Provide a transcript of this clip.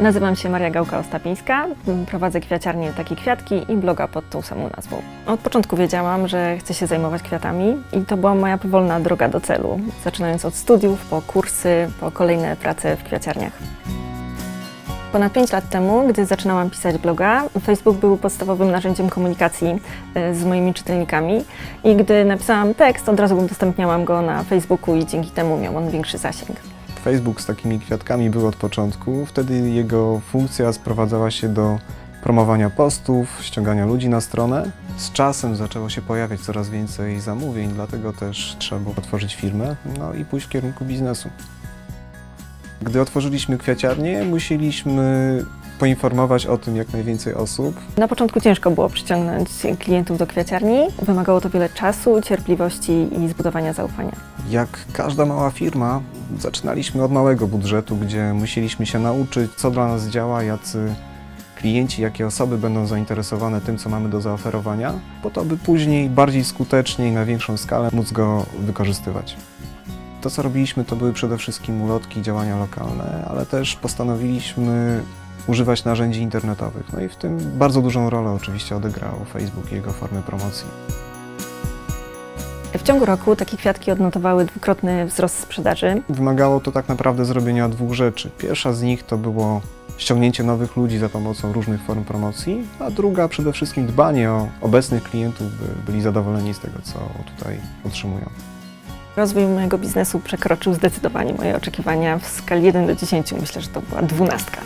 Nazywam się Maria Gałka-Ostapińska, prowadzę kwiaciarnię Takie Kwiatki i bloga pod tą samą nazwą. Od początku wiedziałam, że chcę się zajmować kwiatami i to była moja powolna droga do celu, zaczynając od studiów, po kursy, po kolejne prace w kwiaciarniach. Ponad 5 lat temu, gdy zaczynałam pisać bloga, Facebook był podstawowym narzędziem komunikacji e, z moimi czytelnikami i gdy napisałam tekst, od razu udostępniałam go na Facebooku i dzięki temu miał on większy zasięg. Facebook z takimi kwiatkami był od początku. Wtedy jego funkcja sprowadzała się do promowania postów, ściągania ludzi na stronę. Z czasem zaczęło się pojawiać coraz więcej zamówień, dlatego też trzeba było otworzyć firmę no i pójść w kierunku biznesu. Gdy otworzyliśmy kwiaciarnię, musieliśmy poinformować o tym jak najwięcej osób. Na początku ciężko było przyciągnąć klientów do kwiaciarni. Wymagało to wiele czasu, cierpliwości i zbudowania zaufania. Jak każda mała firma, zaczynaliśmy od małego budżetu, gdzie musieliśmy się nauczyć, co dla nas działa, jacy klienci, jakie osoby będą zainteresowane tym, co mamy do zaoferowania, po to, by później bardziej skutecznie i na większą skalę móc go wykorzystywać. To, co robiliśmy, to były przede wszystkim ulotki, działania lokalne, ale też postanowiliśmy używać narzędzi internetowych. No i w tym bardzo dużą rolę oczywiście odegrał Facebook i jego formy promocji. W ciągu roku takie kwiatki odnotowały dwukrotny wzrost sprzedaży. Wymagało to tak naprawdę zrobienia dwóch rzeczy. Pierwsza z nich to było ściągnięcie nowych ludzi za pomocą różnych form promocji, a druga przede wszystkim dbanie o obecnych klientów, by byli zadowoleni z tego, co tutaj otrzymują. Rozwój mojego biznesu przekroczył zdecydowanie moje oczekiwania w skali 1 do 10. Myślę, że to była dwunastka.